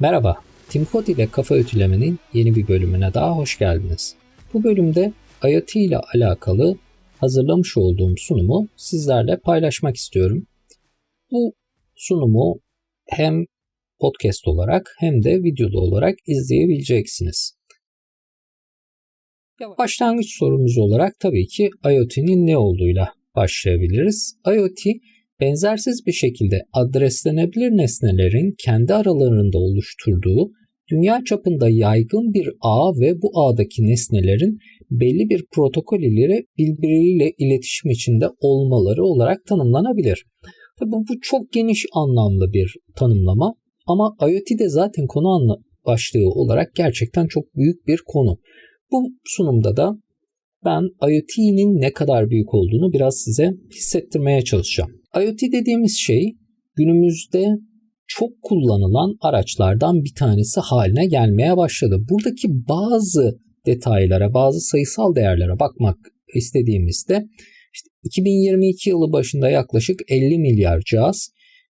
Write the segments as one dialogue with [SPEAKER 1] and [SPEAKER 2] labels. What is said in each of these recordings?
[SPEAKER 1] Merhaba, Tim Cody ile Kafa Ütüleme'nin yeni bir bölümüne daha hoş geldiniz. Bu bölümde IoT ile alakalı hazırlamış olduğum sunumu sizlerle paylaşmak istiyorum. Bu sunumu hem podcast olarak hem de videolu olarak izleyebileceksiniz. Başlangıç sorumuz olarak tabii ki IoT'nin ne olduğuyla başlayabiliriz. IoT benzersiz bir şekilde adreslenebilir nesnelerin kendi aralarında oluşturduğu dünya çapında yaygın bir ağ ve bu ağdaki nesnelerin belli bir protokol ile birbiriyle iletişim içinde olmaları olarak tanımlanabilir. Tabii bu çok geniş anlamlı bir tanımlama ama IoT de zaten konu başlığı olarak gerçekten çok büyük bir konu. Bu sunumda da ben IoT'nin ne kadar büyük olduğunu biraz size hissettirmeye çalışacağım. IoT dediğimiz şey günümüzde çok kullanılan araçlardan bir tanesi haline gelmeye başladı. Buradaki bazı detaylara, bazı sayısal değerlere bakmak istediğimizde işte 2022 yılı başında yaklaşık 50 milyar cihaz,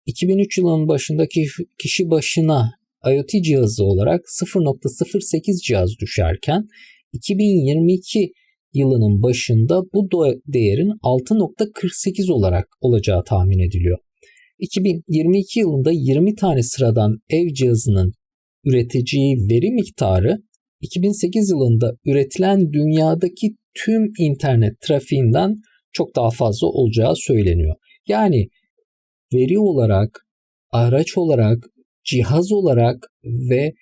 [SPEAKER 1] 2003 yılının başındaki kişi başına IoT cihazı olarak 0.08 cihaz düşerken 2022 yılının başında bu değerin 6.48 olarak olacağı tahmin ediliyor. 2022 yılında 20 tane sıradan ev cihazının üreteceği veri miktarı 2008 yılında üretilen dünyadaki tüm internet trafiğinden çok daha fazla olacağı söyleniyor. Yani veri olarak, araç olarak, cihaz olarak ve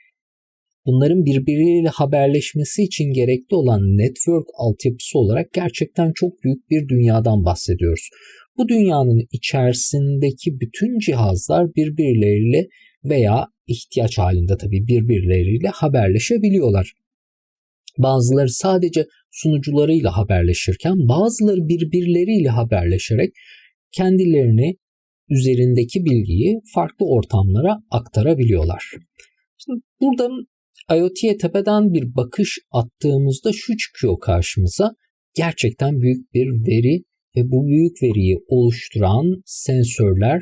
[SPEAKER 1] bunların birbiriyle haberleşmesi için gerekli olan network altyapısı olarak gerçekten çok büyük bir dünyadan bahsediyoruz. Bu dünyanın içerisindeki bütün cihazlar birbirleriyle veya ihtiyaç halinde tabii birbirleriyle haberleşebiliyorlar. Bazıları sadece sunucularıyla haberleşirken bazıları birbirleriyle haberleşerek kendilerini üzerindeki bilgiyi farklı ortamlara aktarabiliyorlar. Şimdi burada IoT'ye tepeden bir bakış attığımızda şu çıkıyor karşımıza. Gerçekten büyük bir veri ve bu büyük veriyi oluşturan sensörler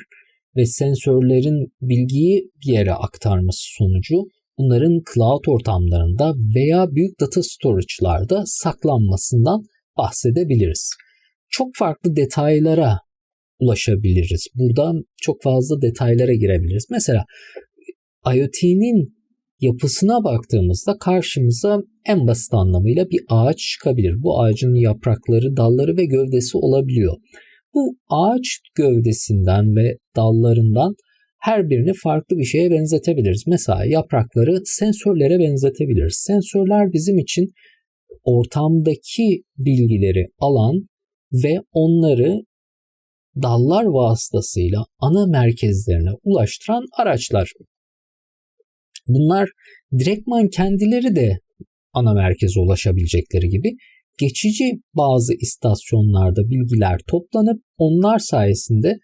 [SPEAKER 1] ve sensörlerin bilgiyi bir yere aktarması sonucu bunların cloud ortamlarında veya büyük data storage'larda saklanmasından bahsedebiliriz. Çok farklı detaylara ulaşabiliriz. Buradan çok fazla detaylara girebiliriz. Mesela IoT'nin yapısına baktığımızda karşımıza en basit anlamıyla bir ağaç çıkabilir. Bu ağacın yaprakları, dalları ve gövdesi olabiliyor. Bu ağaç gövdesinden ve dallarından her birini farklı bir şeye benzetebiliriz. Mesela yaprakları sensörlere benzetebiliriz. Sensörler bizim için ortamdaki bilgileri alan ve onları dallar vasıtasıyla ana merkezlerine ulaştıran araçlar. Bunlar direktman kendileri de ana merkeze ulaşabilecekleri gibi geçici bazı istasyonlarda bilgiler toplanıp onlar sayesinde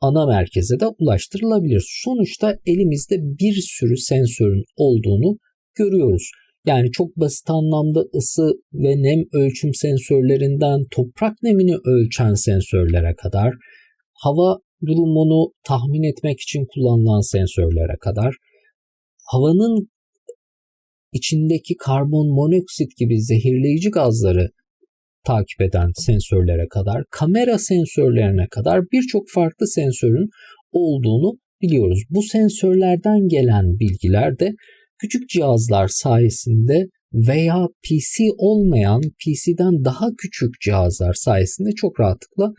[SPEAKER 1] ana merkeze de ulaştırılabilir. Sonuçta elimizde bir sürü sensörün olduğunu görüyoruz. Yani çok basit anlamda ısı ve nem ölçüm sensörlerinden toprak nemini ölçen sensörlere kadar, hava durumunu tahmin etmek için kullanılan sensörlere kadar, havanın içindeki karbon monoksit gibi zehirleyici gazları takip eden sensörlere kadar, kamera sensörlerine kadar birçok farklı sensörün olduğunu biliyoruz. Bu sensörlerden gelen bilgiler de küçük cihazlar sayesinde veya PC olmayan PC'den daha küçük cihazlar sayesinde çok rahatlıkla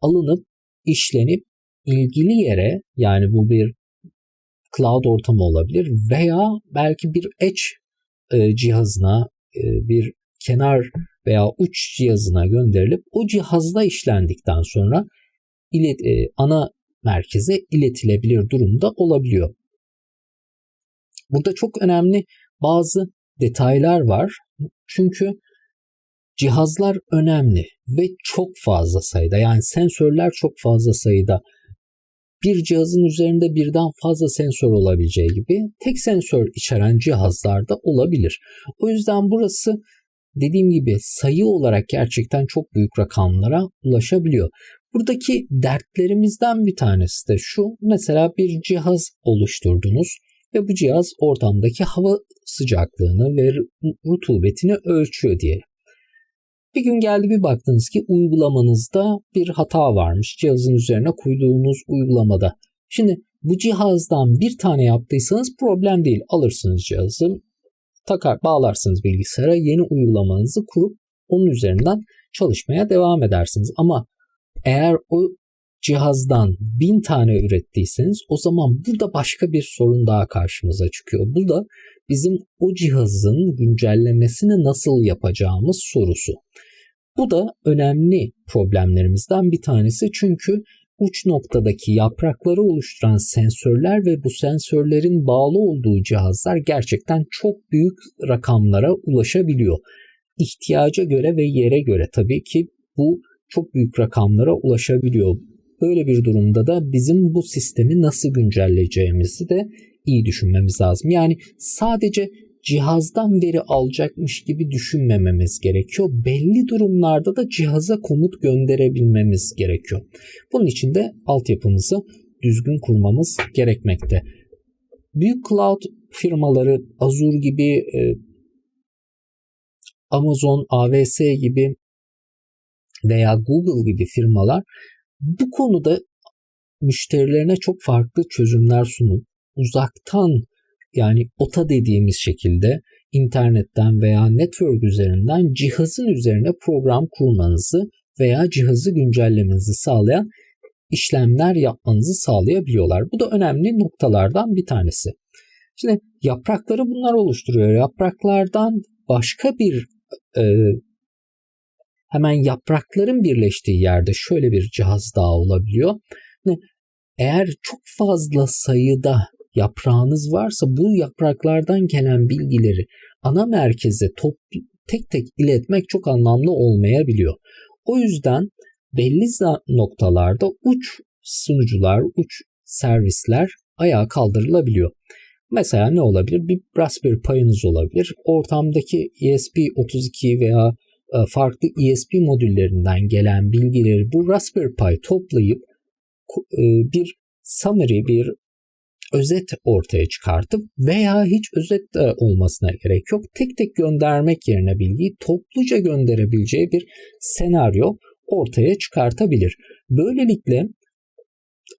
[SPEAKER 1] alınıp işlenip ilgili yere yani bu bir cloud ortamı olabilir veya belki bir edge e, cihazına e, bir kenar veya uç cihazına gönderilip o cihazda işlendikten sonra ilet, e, ana merkeze iletilebilir durumda olabiliyor. Burada çok önemli bazı detaylar var. Çünkü cihazlar önemli ve çok fazla sayıda yani sensörler çok fazla sayıda bir cihazın üzerinde birden fazla sensör olabileceği gibi tek sensör içeren cihazlarda olabilir. O yüzden burası dediğim gibi sayı olarak gerçekten çok büyük rakamlara ulaşabiliyor. Buradaki dertlerimizden bir tanesi de şu. Mesela bir cihaz oluşturdunuz ve bu cihaz ortamdaki hava sıcaklığını ve rutubetini ölçüyor diye. Bir gün geldi bir baktınız ki uygulamanızda bir hata varmış. Cihazın üzerine koyduğunuz uygulamada. Şimdi bu cihazdan bir tane yaptıysanız problem değil. Alırsınız cihazı, takar, bağlarsınız bilgisayara, yeni uygulamanızı kurup onun üzerinden çalışmaya devam edersiniz. Ama eğer o cihazdan bin tane ürettiyseniz o zaman burada başka bir sorun daha karşımıza çıkıyor. Bu da bizim o cihazın güncellemesini nasıl yapacağımız sorusu. Bu da önemli problemlerimizden bir tanesi çünkü uç noktadaki yaprakları oluşturan sensörler ve bu sensörlerin bağlı olduğu cihazlar gerçekten çok büyük rakamlara ulaşabiliyor. İhtiyaca göre ve yere göre tabii ki bu çok büyük rakamlara ulaşabiliyor. Böyle bir durumda da bizim bu sistemi nasıl güncelleyeceğimizi de iyi düşünmemiz lazım. Yani sadece cihazdan veri alacakmış gibi düşünmememiz gerekiyor. Belli durumlarda da cihaza komut gönderebilmemiz gerekiyor. Bunun için de altyapımızı düzgün kurmamız gerekmekte. Büyük cloud firmaları Azure gibi, e, Amazon, AWS gibi veya Google gibi firmalar bu konuda müşterilerine çok farklı çözümler sunup uzaktan yani OTA dediğimiz şekilde internetten veya network üzerinden cihazın üzerine program kurmanızı veya cihazı güncellemenizi sağlayan işlemler yapmanızı sağlayabiliyorlar. Bu da önemli noktalardan bir tanesi. Şimdi yaprakları bunlar oluşturuyor. Yapraklardan başka bir e, hemen yaprakların birleştiği yerde şöyle bir cihaz daha olabiliyor. Eğer çok fazla sayıda yaprağınız varsa bu yapraklardan gelen bilgileri ana merkeze top, tek tek iletmek çok anlamlı olmayabiliyor. O yüzden belli noktalarda uç sunucular, uç servisler ayağa kaldırılabiliyor. Mesela ne olabilir? Bir Raspberry Pi'niz olabilir. Ortamdaki ESP32 veya e, farklı ESP modüllerinden gelen bilgileri bu Raspberry Pi toplayıp e, bir summary, bir özet ortaya çıkartıp veya hiç özet de olmasına gerek yok. Tek tek göndermek yerine bilgiyi topluca gönderebileceği bir senaryo ortaya çıkartabilir. Böylelikle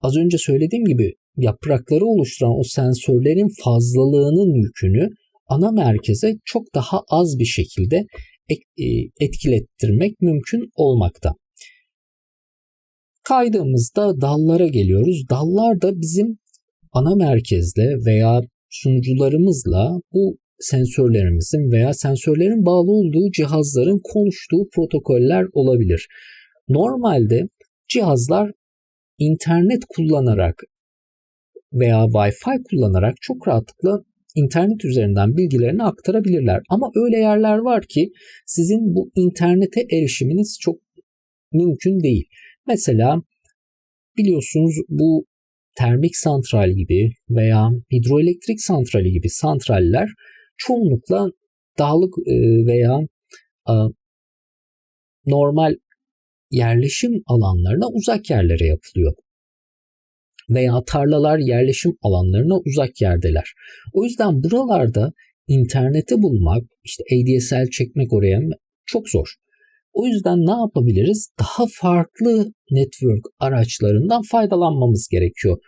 [SPEAKER 1] az önce söylediğim gibi yaprakları oluşturan o sensörlerin fazlalığının yükünü ana merkeze çok daha az bir şekilde e, etkilettirmek mümkün olmakta. Kaydığımızda dallara geliyoruz. Dallar da bizim ana merkezle veya sunucularımızla bu sensörlerimizin veya sensörlerin bağlı olduğu cihazların konuştuğu protokoller olabilir. Normalde cihazlar internet kullanarak veya Wi-Fi kullanarak çok rahatlıkla internet üzerinden bilgilerini aktarabilirler. Ama öyle yerler var ki sizin bu internete erişiminiz çok mümkün değil. Mesela biliyorsunuz bu termik santral gibi veya hidroelektrik santrali gibi santraller çoğunlukla dağlık e, veya normal yerleşim alanlarına uzak yerlere yapılıyor. Veya tarlalar yerleşim alanlarına uzak yerdeler. O yüzden buralarda interneti bulmak, işte ADSL çekmek oraya çok zor. O yüzden ne yapabiliriz? Daha farklı network araçlarından faydalanmamız gerekiyor.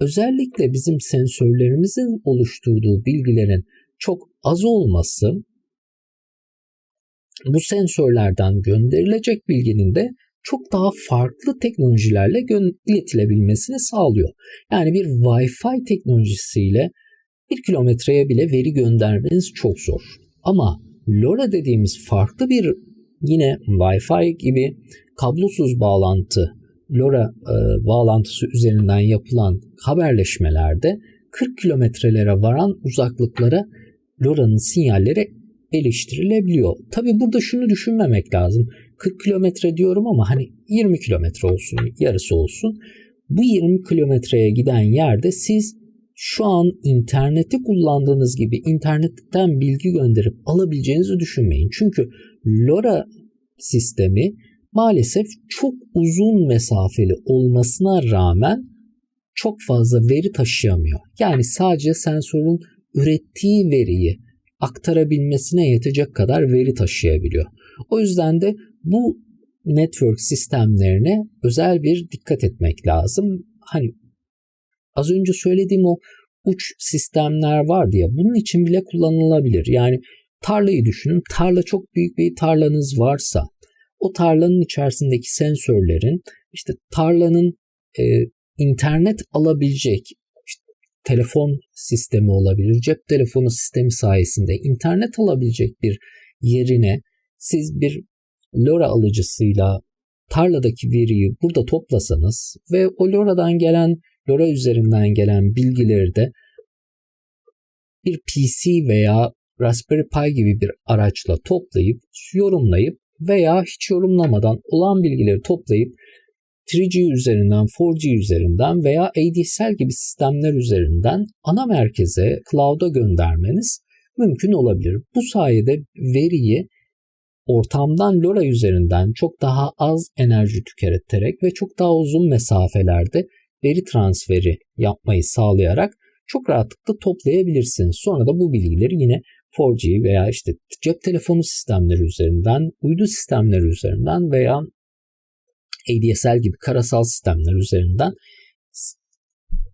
[SPEAKER 1] Özellikle bizim sensörlerimizin oluşturduğu bilgilerin çok az olması bu sensörlerden gönderilecek bilginin de çok daha farklı teknolojilerle iletilebilmesini sağlıyor. Yani bir Wi-Fi teknolojisiyle bir kilometreye bile veri göndermeniz çok zor. Ama LoRa dediğimiz farklı bir yine Wi-Fi gibi kablosuz bağlantı LoRa e, bağlantısı üzerinden yapılan haberleşmelerde 40 kilometrelere varan uzaklıklara LoRa'nın sinyalleri eleştirilebiliyor. Tabi burada şunu düşünmemek lazım. 40 kilometre diyorum ama hani 20 kilometre olsun, yarısı olsun. Bu 20 kilometreye giden yerde siz şu an interneti kullandığınız gibi internetten bilgi gönderip alabileceğinizi düşünmeyin. Çünkü LoRa sistemi maalesef çok uzun mesafeli olmasına rağmen çok fazla veri taşıyamıyor. Yani sadece sensörün ürettiği veriyi aktarabilmesine yetecek kadar veri taşıyabiliyor. O yüzden de bu network sistemlerine özel bir dikkat etmek lazım. Hani az önce söylediğim o uç sistemler vardı ya bunun için bile kullanılabilir. Yani tarlayı düşünün. Tarla çok büyük bir tarlanız varsa o tarlanın içerisindeki sensörlerin işte tarlanın e, internet alabilecek işte telefon sistemi olabilir, cep telefonu sistemi sayesinde internet alabilecek bir yerine siz bir LoRa alıcısıyla tarladaki veriyi burada toplasanız ve o LoRa'dan gelen LoRa üzerinden gelen bilgileri de bir PC veya Raspberry Pi gibi bir araçla toplayıp yorumlayıp veya hiç yorumlamadan olan bilgileri toplayıp 3G üzerinden, 4G üzerinden veya ADSL gibi sistemler üzerinden ana merkeze, cloud'a göndermeniz mümkün olabilir. Bu sayede veriyi ortamdan LoRa üzerinden çok daha az enerji tüketerek ve çok daha uzun mesafelerde veri transferi yapmayı sağlayarak çok rahatlıkla toplayabilirsiniz. Sonra da bu bilgileri yine 4G veya işte cep telefonu sistemleri üzerinden, uydu sistemleri üzerinden veya ADSL gibi karasal sistemler üzerinden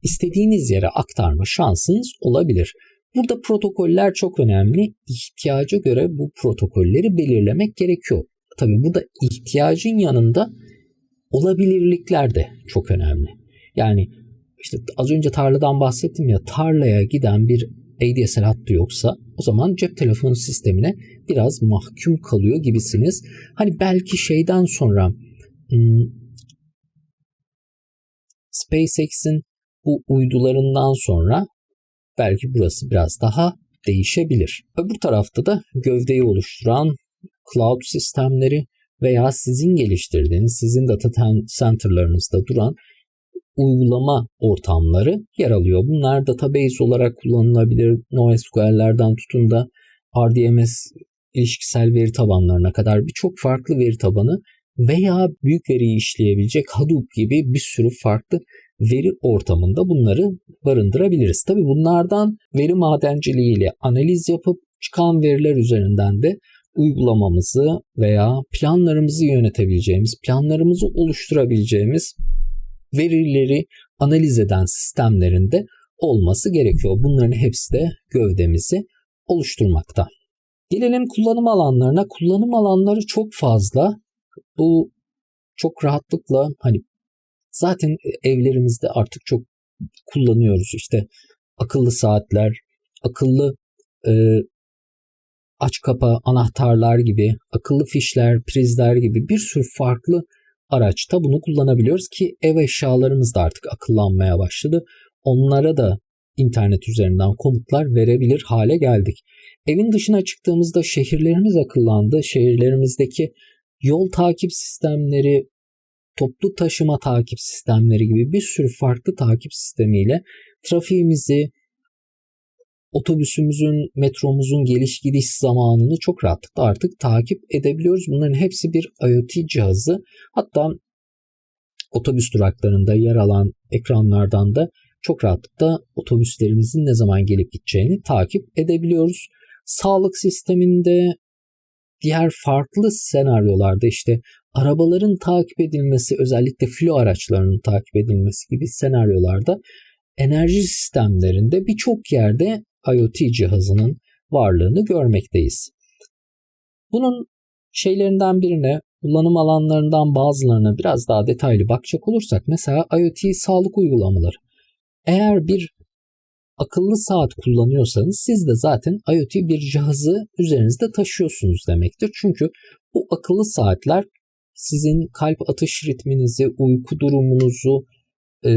[SPEAKER 1] istediğiniz yere aktarma şansınız olabilir. Burada protokoller çok önemli. İhtiyaca göre bu protokolleri belirlemek gerekiyor. Tabii burada ihtiyacın yanında olabilirlikler de çok önemli. Yani işte az önce tarladan bahsettim ya tarlaya giden bir ADSL hattı yoksa o zaman cep telefonu sistemine biraz mahkum kalıyor gibisiniz. Hani belki şeyden sonra hmm, SpaceX'in bu uydularından sonra belki burası biraz daha değişebilir. Öbür tarafta da gövdeyi oluşturan cloud sistemleri veya sizin geliştirdiğiniz, sizin data center'larınızda duran uygulama ortamları yer alıyor. Bunlar database olarak kullanılabilir. NoSQL'lerden tutun da RDMS ilişkisel veri tabanlarına kadar birçok farklı veri tabanı veya büyük veriyi işleyebilecek Hadoop gibi bir sürü farklı veri ortamında bunları barındırabiliriz. Tabi bunlardan veri madenciliğiyle analiz yapıp çıkan veriler üzerinden de uygulamamızı veya planlarımızı yönetebileceğimiz, planlarımızı oluşturabileceğimiz verileri analiz eden sistemlerinde olması gerekiyor. Bunların hepsi de gövdemizi oluşturmakta. Gelelim kullanım alanlarına. Kullanım alanları çok fazla. Bu çok rahatlıkla hani zaten evlerimizde artık çok kullanıyoruz. İşte akıllı saatler, akıllı e, aç kapa anahtarlar gibi, akıllı fişler, prizler gibi bir sürü farklı araçta bunu kullanabiliyoruz ki ev eşyalarımız da artık akıllanmaya başladı. Onlara da internet üzerinden komutlar verebilir hale geldik. Evin dışına çıktığımızda şehirlerimiz akıllandı. Şehirlerimizdeki yol takip sistemleri, toplu taşıma takip sistemleri gibi bir sürü farklı takip sistemiyle trafiğimizi, otobüsümüzün, metromuzun geliş gidiş zamanını çok rahatlıkla artık takip edebiliyoruz. Bunların hepsi bir IoT cihazı. Hatta otobüs duraklarında yer alan ekranlardan da çok rahatlıkla otobüslerimizin ne zaman gelip gideceğini takip edebiliyoruz. Sağlık sisteminde diğer farklı senaryolarda işte arabaların takip edilmesi özellikle filo araçlarının takip edilmesi gibi senaryolarda enerji sistemlerinde birçok yerde IoT cihazının varlığını görmekteyiz. Bunun şeylerinden birine, kullanım alanlarından bazılarına biraz daha detaylı bakacak olursak mesela IoT sağlık uygulamaları. Eğer bir akıllı saat kullanıyorsanız siz de zaten IoT bir cihazı üzerinizde taşıyorsunuz demektir. Çünkü bu akıllı saatler sizin kalp atış ritminizi, uyku durumunuzu, e,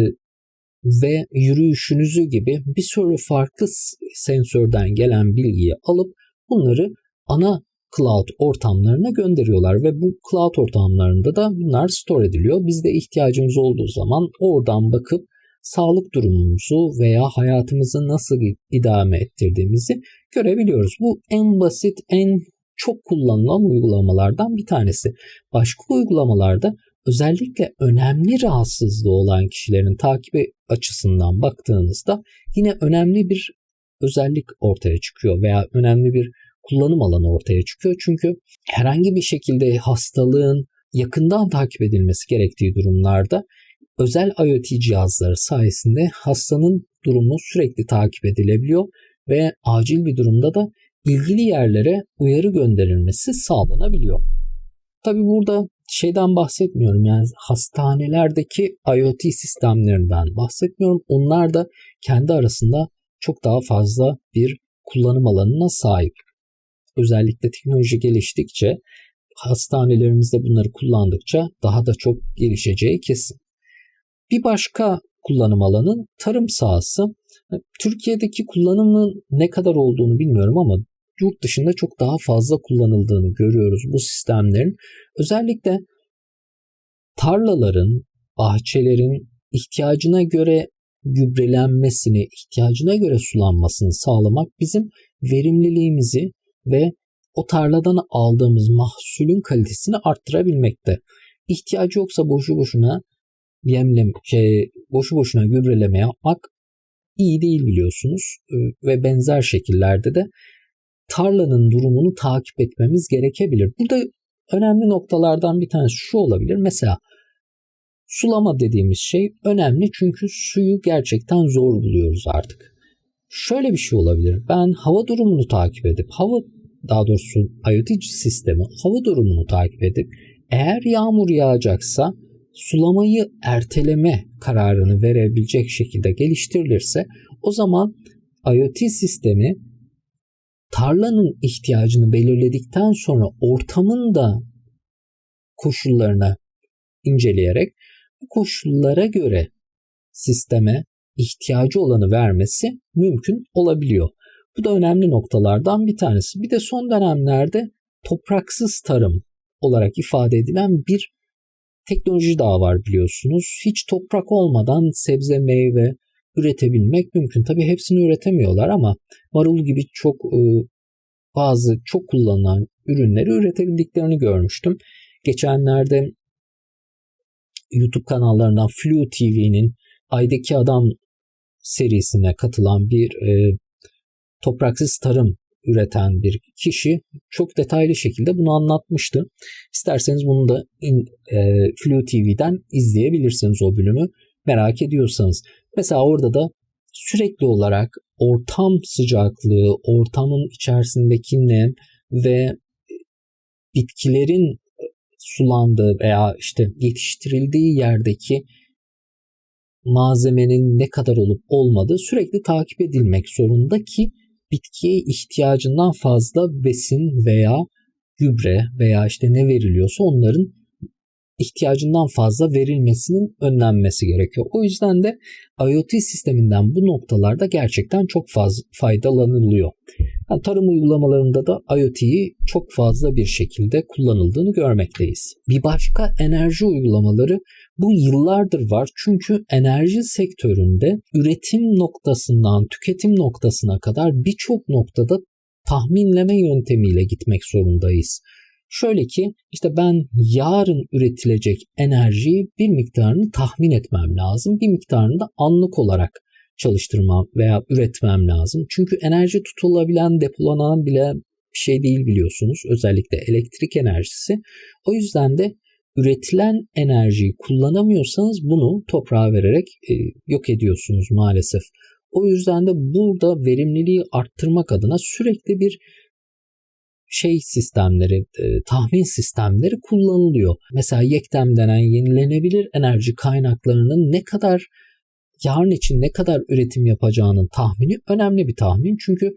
[SPEAKER 1] ve yürüyüşünüzü gibi bir sürü farklı sensörden gelen bilgiyi alıp bunları ana cloud ortamlarına gönderiyorlar ve bu cloud ortamlarında da bunlar store ediliyor. Biz de ihtiyacımız olduğu zaman oradan bakıp sağlık durumumuzu veya hayatımızı nasıl idame ettirdiğimizi görebiliyoruz. Bu en basit, en çok kullanılan uygulamalardan bir tanesi. Başka uygulamalarda özellikle önemli rahatsızlığı olan kişilerin takibi açısından baktığınızda yine önemli bir özellik ortaya çıkıyor veya önemli bir kullanım alanı ortaya çıkıyor. Çünkü herhangi bir şekilde hastalığın yakından takip edilmesi gerektiği durumlarda özel IoT cihazları sayesinde hastanın durumu sürekli takip edilebiliyor ve acil bir durumda da ilgili yerlere uyarı gönderilmesi sağlanabiliyor. Tabi burada şeyden bahsetmiyorum yani hastanelerdeki IoT sistemlerinden bahsetmiyorum. Onlar da kendi arasında çok daha fazla bir kullanım alanına sahip. Özellikle teknoloji geliştikçe hastanelerimizde bunları kullandıkça daha da çok gelişeceği kesin. Bir başka kullanım alanı tarım sahası. Türkiye'deki kullanımın ne kadar olduğunu bilmiyorum ama yurt dışında çok daha fazla kullanıldığını görüyoruz bu sistemlerin. Özellikle tarlaların, bahçelerin ihtiyacına göre gübrelenmesini, ihtiyacına göre sulanmasını sağlamak bizim verimliliğimizi ve o tarladan aldığımız mahsulün kalitesini arttırabilmekte. İhtiyacı yoksa boşu boşuna yemlem şey boşu boşuna gübreleme yapmak iyi değil biliyorsunuz ve benzer şekillerde de tarlanın durumunu takip etmemiz gerekebilir. Burada önemli noktalardan bir tanesi şu olabilir. Mesela sulama dediğimiz şey önemli çünkü suyu gerçekten zor buluyoruz artık. Şöyle bir şey olabilir. Ben hava durumunu takip edip hava daha doğrusu IoT sistemi hava durumunu takip edip eğer yağmur yağacaksa sulamayı erteleme kararını verebilecek şekilde geliştirilirse o zaman IoT sistemi tarlanın ihtiyacını belirledikten sonra ortamın da koşullarını inceleyerek bu koşullara göre sisteme ihtiyacı olanı vermesi mümkün olabiliyor. Bu da önemli noktalardan bir tanesi. Bir de son dönemlerde topraksız tarım olarak ifade edilen bir teknoloji daha var biliyorsunuz. Hiç toprak olmadan sebze meyve üretebilmek mümkün. Tabii hepsini üretemiyorlar ama marul gibi çok e, bazı çok kullanılan ürünleri üretebildiklerini görmüştüm. Geçenlerde YouTube kanallarından Flu TV'nin Aydaki Adam serisine katılan bir e, topraksız tarım üreten bir kişi çok detaylı şekilde bunu anlatmıştı. İsterseniz bunu da in, e, Flu TV'den izleyebilirsiniz o bölümü merak ediyorsanız. Mesela orada da sürekli olarak ortam sıcaklığı, ortamın içerisindeki nem ve bitkilerin sulandığı veya işte yetiştirildiği yerdeki malzemenin ne kadar olup olmadığı sürekli takip edilmek zorunda ki bitkiye ihtiyacından fazla besin veya gübre veya işte ne veriliyorsa onların ihtiyacından fazla verilmesinin önlenmesi gerekiyor. O yüzden de IoT sisteminden bu noktalarda gerçekten çok fazla faydalanılıyor. Yani tarım uygulamalarında da IoT'yi çok fazla bir şekilde kullanıldığını görmekteyiz. Bir başka enerji uygulamaları bu yıllardır var çünkü enerji sektöründe üretim noktasından tüketim noktasına kadar birçok noktada tahminleme yöntemiyle gitmek zorundayız. Şöyle ki işte ben yarın üretilecek enerjiyi bir miktarını tahmin etmem lazım. Bir miktarını da anlık olarak çalıştırmam veya üretmem lazım. Çünkü enerji tutulabilen, depolanan bile bir şey değil biliyorsunuz. Özellikle elektrik enerjisi. O yüzden de üretilen enerjiyi kullanamıyorsanız bunu toprağa vererek e, yok ediyorsunuz maalesef. O yüzden de burada verimliliği arttırmak adına sürekli bir şey sistemleri, e, tahmin sistemleri kullanılıyor. Mesela YEKDEM denen yenilenebilir enerji kaynaklarının ne kadar yarın için ne kadar üretim yapacağının tahmini önemli bir tahmin. Çünkü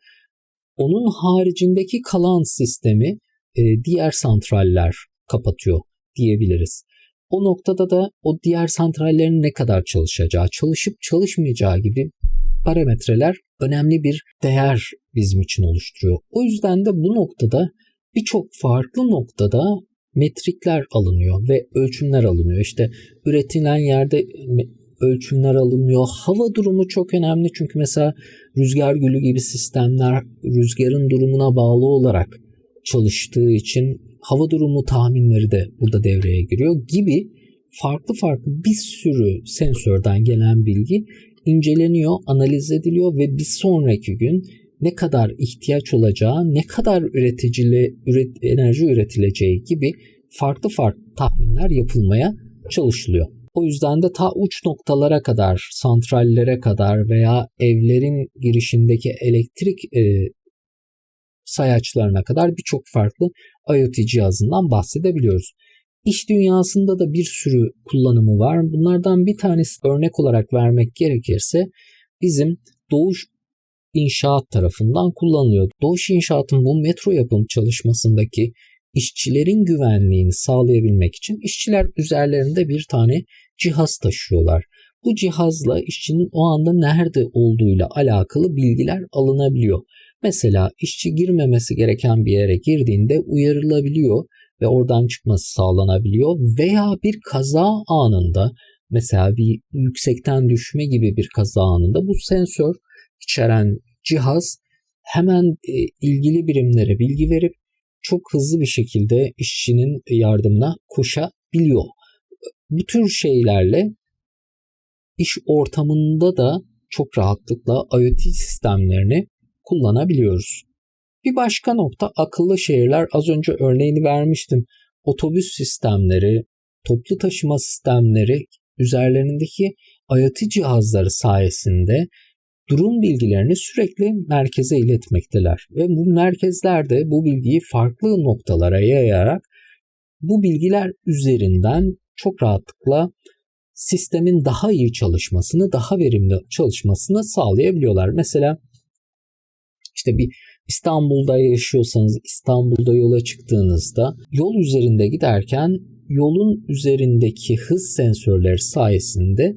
[SPEAKER 1] onun haricindeki kalan sistemi e, diğer santraller kapatıyor diyebiliriz. O noktada da o diğer santrallerin ne kadar çalışacağı, çalışıp çalışmayacağı gibi parametreler önemli bir değer bizim için oluşturuyor. O yüzden de bu noktada birçok farklı noktada metrikler alınıyor ve ölçümler alınıyor. İşte üretilen yerde ölçümler alınıyor. Hava durumu çok önemli çünkü mesela rüzgar gülü gibi sistemler rüzgarın durumuna bağlı olarak çalıştığı için hava durumu tahminleri de burada devreye giriyor gibi farklı farklı bir sürü sensörden gelen bilgi inceleniyor, analiz ediliyor ve bir sonraki gün ne kadar ihtiyaç olacağı, ne kadar üreticili üret, enerji üretileceği gibi farklı farklı tahminler yapılmaya çalışılıyor. O yüzden de ta uç noktalara kadar, santrallere kadar veya evlerin girişindeki elektrik e, sayaçlarına kadar birçok farklı IoT cihazından bahsedebiliyoruz. İş dünyasında da bir sürü kullanımı var. Bunlardan bir tanesi örnek olarak vermek gerekirse bizim Doğuş İnşaat tarafından kullanılıyor. Doğuş İnşaat'ın bu metro yapım çalışmasındaki işçilerin güvenliğini sağlayabilmek için işçiler üzerlerinde bir tane cihaz taşıyorlar. Bu cihazla işçinin o anda nerede olduğuyla alakalı bilgiler alınabiliyor. Mesela işçi girmemesi gereken bir yere girdiğinde uyarılabiliyor ve oradan çıkması sağlanabiliyor veya bir kaza anında mesela bir yüksekten düşme gibi bir kaza anında bu sensör içeren cihaz hemen e, ilgili birimlere bilgi verip çok hızlı bir şekilde işçinin yardımına koşabiliyor. Bu tür şeylerle iş ortamında da çok rahatlıkla IoT sistemlerini kullanabiliyoruz. Bir başka nokta akıllı şehirler. Az önce örneğini vermiştim. Otobüs sistemleri, toplu taşıma sistemleri üzerlerindeki IoT cihazları sayesinde durum bilgilerini sürekli merkeze iletmekteler. Ve bu merkezlerde bu bilgiyi farklı noktalara yayarak bu bilgiler üzerinden çok rahatlıkla sistemin daha iyi çalışmasını, daha verimli çalışmasını sağlayabiliyorlar. Mesela işte bir İstanbul'da yaşıyorsanız İstanbul'da yola çıktığınızda yol üzerinde giderken yolun üzerindeki hız sensörleri sayesinde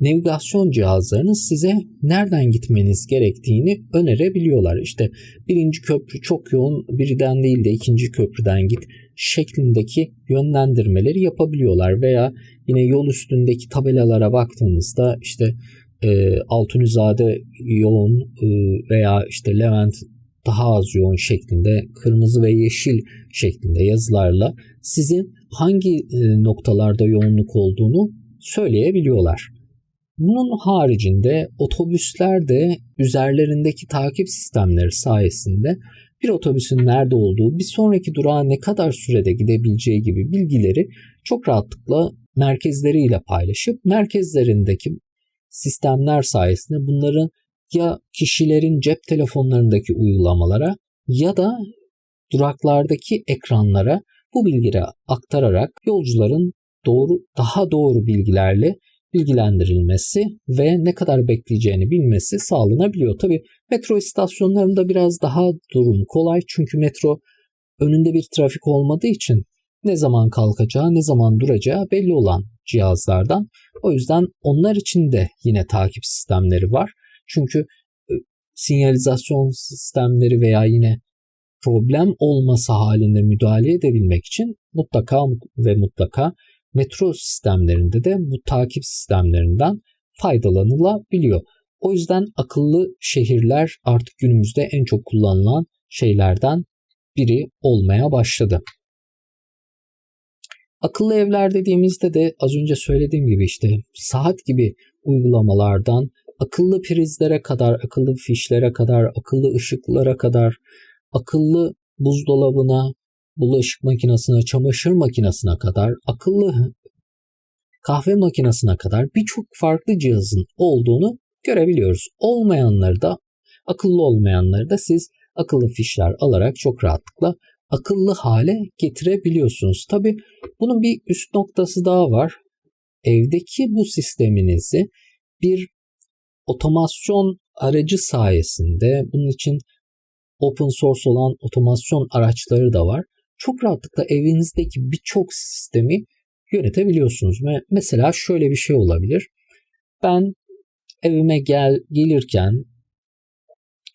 [SPEAKER 1] navigasyon cihazlarının size nereden gitmeniz gerektiğini önerebiliyorlar. İşte birinci köprü çok yoğun birden değil de ikinci köprüden git şeklindeki yönlendirmeleri yapabiliyorlar veya yine yol üstündeki tabelalara baktığınızda işte e, Altunizade yoğun e, veya işte Levent daha az yoğun şeklinde kırmızı ve yeşil şeklinde yazılarla sizin hangi e, noktalarda yoğunluk olduğunu söyleyebiliyorlar. Bunun haricinde otobüsler de üzerlerindeki takip sistemleri sayesinde bir otobüsün nerede olduğu, bir sonraki durağa ne kadar sürede gidebileceği gibi bilgileri çok rahatlıkla merkezleriyle paylaşıp merkezlerindeki sistemler sayesinde bunların ya kişilerin cep telefonlarındaki uygulamalara ya da duraklardaki ekranlara bu bilgileri aktararak yolcuların doğru daha doğru bilgilerle bilgilendirilmesi ve ne kadar bekleyeceğini bilmesi sağlanabiliyor. Tabi metro istasyonlarında biraz daha durum kolay çünkü metro önünde bir trafik olmadığı için ne zaman kalkacağı, ne zaman duracağı belli olan cihazlardan. O yüzden onlar için de yine takip sistemleri var. Çünkü e, sinyalizasyon sistemleri veya yine problem olması halinde müdahale edebilmek için mutlaka ve mutlaka metro sistemlerinde de bu takip sistemlerinden faydalanılabiliyor. O yüzden akıllı şehirler artık günümüzde en çok kullanılan şeylerden biri olmaya başladı. Akıllı evler dediğimizde de az önce söylediğim gibi işte saat gibi uygulamalardan akıllı prizlere kadar, akıllı fişlere kadar, akıllı ışıklara kadar, akıllı buzdolabına, bulaşık makinesine, çamaşır makinesine kadar, akıllı kahve makinesine kadar birçok farklı cihazın olduğunu görebiliyoruz. Olmayanları da, akıllı olmayanları da siz akıllı fişler alarak çok rahatlıkla akıllı hale getirebiliyorsunuz. Tabi bunun bir üst noktası daha var. Evdeki bu sisteminizi bir otomasyon aracı sayesinde bunun için open source olan otomasyon araçları da var. Çok rahatlıkla evinizdeki birçok sistemi yönetebiliyorsunuz. Mesela şöyle bir şey olabilir. Ben evime gel gelirken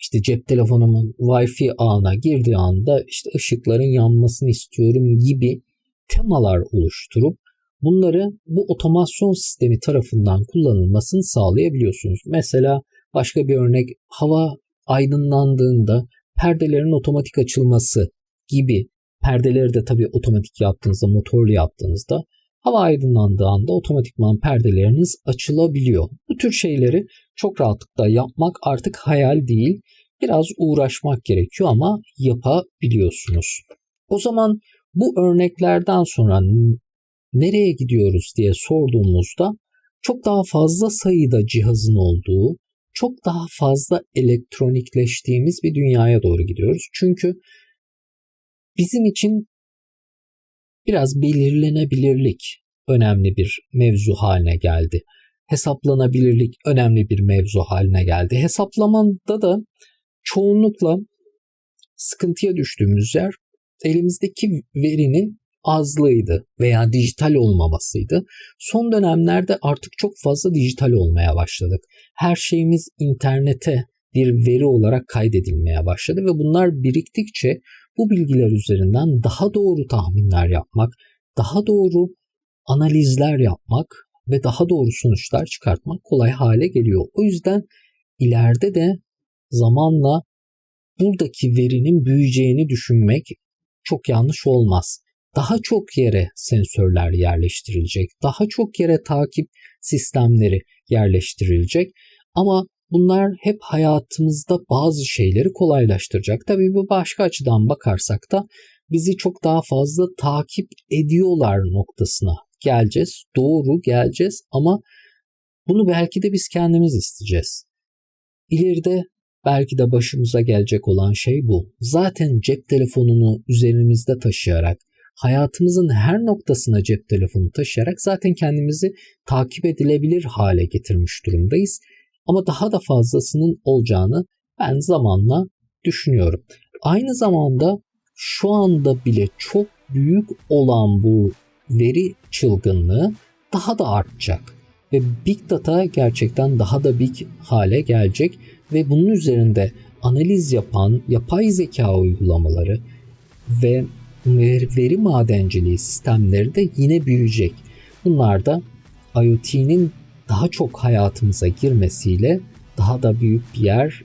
[SPEAKER 1] işte cep telefonumun Wi-Fi ağına girdiği anda işte ışıkların yanmasını istiyorum gibi temalar oluşturup bunları bu otomasyon sistemi tarafından kullanılmasını sağlayabiliyorsunuz. Mesela başka bir örnek hava aydınlandığında perdelerin otomatik açılması gibi perdeleri de tabii otomatik yaptığınızda, motorlu yaptığınızda Hava aydınlandığı anda otomatikman perdeleriniz açılabiliyor. Bu tür şeyleri çok rahatlıkla yapmak artık hayal değil. Biraz uğraşmak gerekiyor ama yapabiliyorsunuz. O zaman bu örneklerden sonra nereye gidiyoruz diye sorduğumuzda çok daha fazla sayıda cihazın olduğu, çok daha fazla elektronikleştiğimiz bir dünyaya doğru gidiyoruz. Çünkü bizim için biraz belirlenebilirlik önemli bir mevzu haline geldi. Hesaplanabilirlik önemli bir mevzu haline geldi. Hesaplamanda da çoğunlukla sıkıntıya düştüğümüz yer elimizdeki verinin azlığıydı veya dijital olmamasıydı. Son dönemlerde artık çok fazla dijital olmaya başladık. Her şeyimiz internete bir veri olarak kaydedilmeye başladı ve bunlar biriktikçe bu bilgiler üzerinden daha doğru tahminler yapmak, daha doğru analizler yapmak ve daha doğru sonuçlar çıkartmak kolay hale geliyor. O yüzden ileride de zamanla buradaki verinin büyüyeceğini düşünmek çok yanlış olmaz. Daha çok yere sensörler yerleştirilecek, daha çok yere takip sistemleri yerleştirilecek ama bunlar hep hayatımızda bazı şeyleri kolaylaştıracak. Tabii bu başka açıdan bakarsak da bizi çok daha fazla takip ediyorlar noktasına geleceğiz. Doğru geleceğiz ama bunu belki de biz kendimiz isteyeceğiz. İleride belki de başımıza gelecek olan şey bu. Zaten cep telefonunu üzerimizde taşıyarak, hayatımızın her noktasına cep telefonu taşıyarak zaten kendimizi takip edilebilir hale getirmiş durumdayız. Ama daha da fazlasının olacağını ben zamanla düşünüyorum. Aynı zamanda şu anda bile çok büyük olan bu veri çılgınlığı daha da artacak. Ve Big Data gerçekten daha da big hale gelecek ve bunun üzerinde analiz yapan yapay zeka uygulamaları ve veri madenciliği sistemleri de yine büyüyecek. Bunlar da IoT'nin daha çok hayatımıza girmesiyle daha da büyük bir yer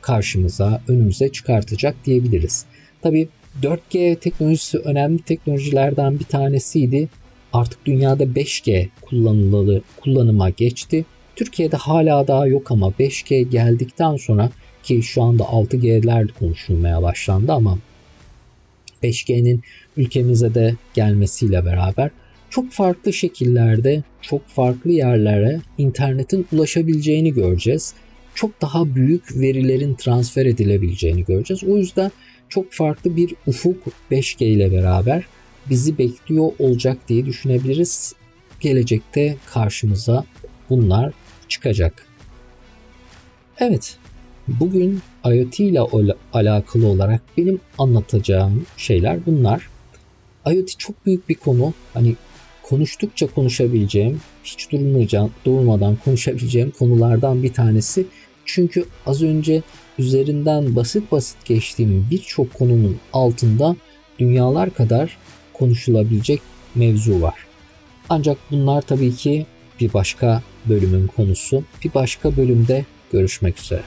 [SPEAKER 1] karşımıza, önümüze çıkartacak diyebiliriz. Tabii 4G teknolojisi önemli teknolojilerden bir tanesiydi. Artık dünyada 5G kullanılalı, kullanıma geçti. Türkiye'de hala daha yok ama 5G geldikten sonra ki şu anda 6G'ler konuşulmaya başlandı ama 5G'nin ülkemize de gelmesiyle beraber çok farklı şekillerde, çok farklı yerlere internetin ulaşabileceğini göreceğiz. Çok daha büyük verilerin transfer edilebileceğini göreceğiz. O yüzden çok farklı bir ufuk 5G ile beraber bizi bekliyor olacak diye düşünebiliriz. Gelecekte karşımıza bunlar çıkacak. Evet, bugün IoT ile alakalı olarak benim anlatacağım şeyler bunlar. IoT çok büyük bir konu. Hani konuştukça konuşabileceğim, hiç durmayacağım, durmadan konuşabileceğim konulardan bir tanesi. Çünkü az önce üzerinden basit basit geçtiğim birçok konunun altında dünyalar kadar konuşulabilecek mevzu var. Ancak bunlar tabii ki bir başka bölümün konusu. Bir başka bölümde görüşmek üzere.